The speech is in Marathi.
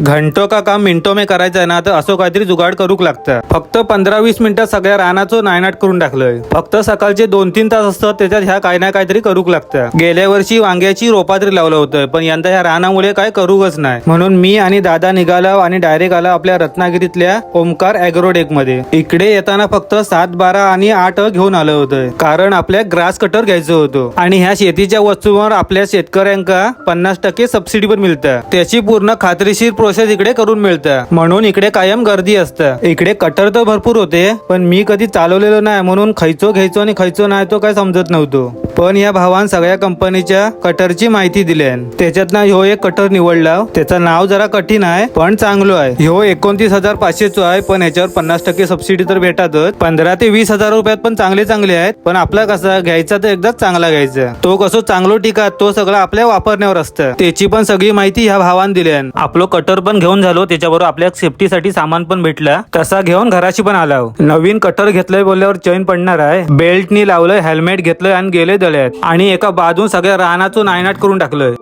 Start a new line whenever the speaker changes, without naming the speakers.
घंटो का काम मिनटो में करायचं आहे ना तर असं काहीतरी जुगाड करूक लागतं. फक्त पंधरा वीस मिनिटात सगळ्या रानाचं नायनाट करून टाकलंय. फक्त सकाळचे दोन तीन तास असतात त्याच्यात ह्या काय ना काहीतरी करूक लागतं. गेल्या वर्षी वांग्याची रोपा तरी लावलं होतं पण यंदा ह्या रानामुळे काय करूकच नाही. म्हणून मी आणि दादा निघाला आणि डायरेक्ट आला आपल्या रत्नागिरीतल्या ओमकार अॅग्रोडेकमध्ये इकडे येताना फक्त सात बारा आणि आठ घेऊन आलं होतं कारण आपल्या ग्रास कटर घ्यायचं होतं. आणि ह्या शेतीच्या वस्तूंवर आपल्या शेतकऱ्यांका पन्नास टक्के सबसिडी पण मिळतं. त्याची पूर्ण खात्रीशीर प्रोसेस इकडे करून मिळतं म्हणून इकडे कायम गर्दी असतं. इकडे कटर तर भरपूर होते पण मी कधी चालवलेलो नाही म्हणून खयचो घ्यायचो आणि खायचो नाही तो काय समजत नव्हतो. पण या भावान सगळ्या कंपनीच्या कटरची माहिती दिली त्याच्यातनं ह्यो एक कटर निवडला. त्याचं नाव जरा कठीण आहे पण चांगलो आहे. ह्यो एकोणतीस हजार पाचशेचो आहे पण याच्यावर पन्नास टक्के सबसिडी तर भेटतच. पंधरा ते वीस हजार रुपयात पण चांगले चांगले आहेत पण आपला कसा घ्यायचा तर एकदाच चांगला घ्यायचा. तो कसं चांगलो टिका तो सगळं आपल्या वापरण्यावर असतं. त्याची पण सगळी माहिती ह्या भावान दिली आपलं कटर पण घेऊन झालो त्याच्याबरोबर आपल्या सेफ्टीसाठी सामान पण भेटला. तसा घेऊन घराशी पण आला नवीन कटर घेतलंय बोलल्यावर चैन पडणार आहे. बेल्टनी लावलंय हेल्मेट घेतलंय आणि गेले दळ्यात आणि एका बाजून सगळ्या रानाचं नायनाट करून टाकलंय.